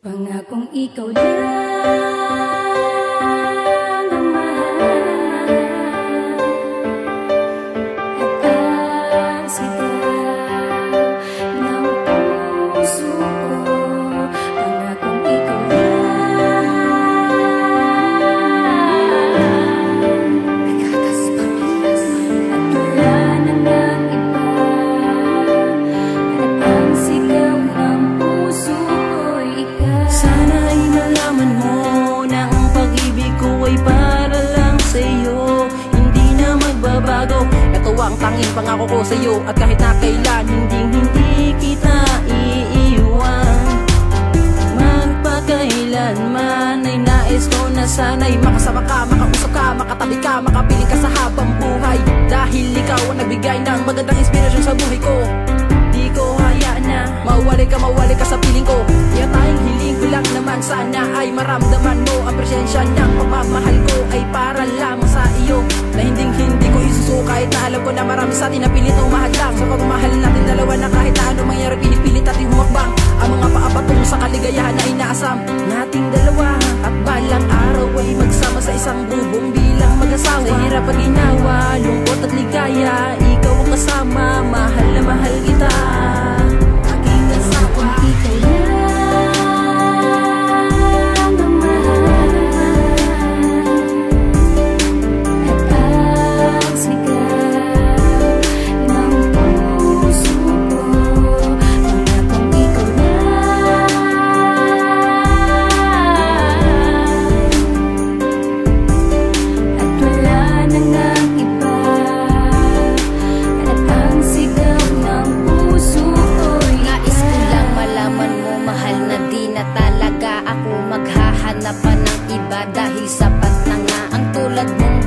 Pangakong ikaw lang ang tanging pangako ko sa'yo At kahit na kailan hindi hindi kita iiwan. Magpakailanman ay nais ko na sana'y Makasama ka, makausap ka, makatabi ka, makapiling ka sa habang buhay. Dahil ikaw ang nagbigay ng magandang inspirasyon sa buhay ko. Di ko hayaan na mawali ka, mawali ka sa piling ko. Kaya tayong hiling ko lang naman sana ay maramdaman mo. Ang presensya ng pagmamahal ko ay para lamang sa iyo. Na hindi kahit na alam ko na marami sa atin na pilit na umahal lang Sa pagmamahal natin dalawa na kahit na ano mangyari pinipilit natin humakbang Ang mga paapatungo sa kaligayahan na inaasam Nating dalawa. At balang araw ay magsama sa isang bubong bilang mag-asawa. Sa hirap at ginawa, lungkot at ligaya Ikaw ang kasama, mahal na mahal kita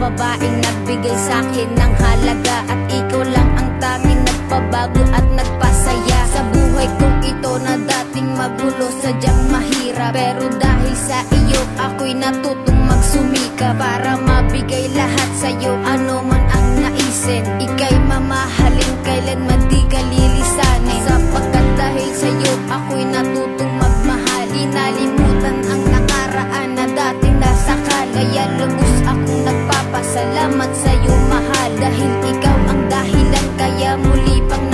babaeng nagbigay sa akin ng halaga At ikaw lang ang tanging nagpabago at nagpasaya nagpapasalamat sa'yo mahal. Dahil ikaw ang dahilan kaya muli pang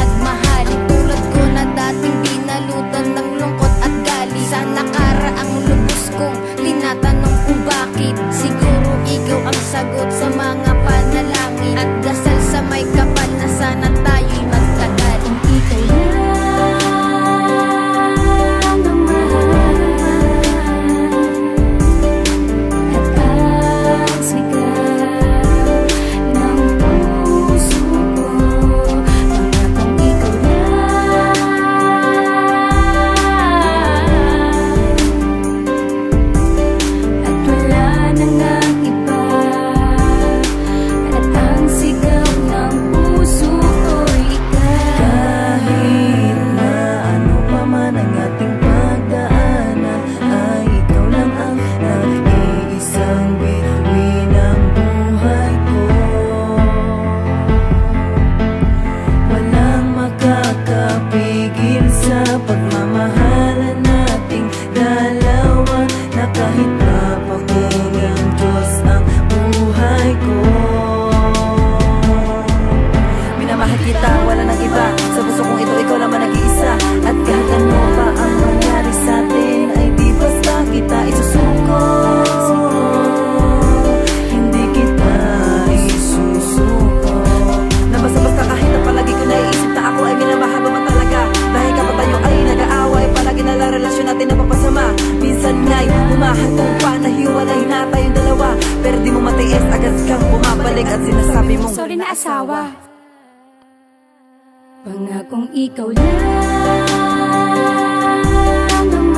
sa pagmamahalan nating dalawa Na kahit Minsan nga'y humahantong pa na hiwalay na tayong dalawa. Pero di mo matiis, agad kang bumabalik At sinasabi mong Sorry na asawa. Pangakong ikaw lang. ang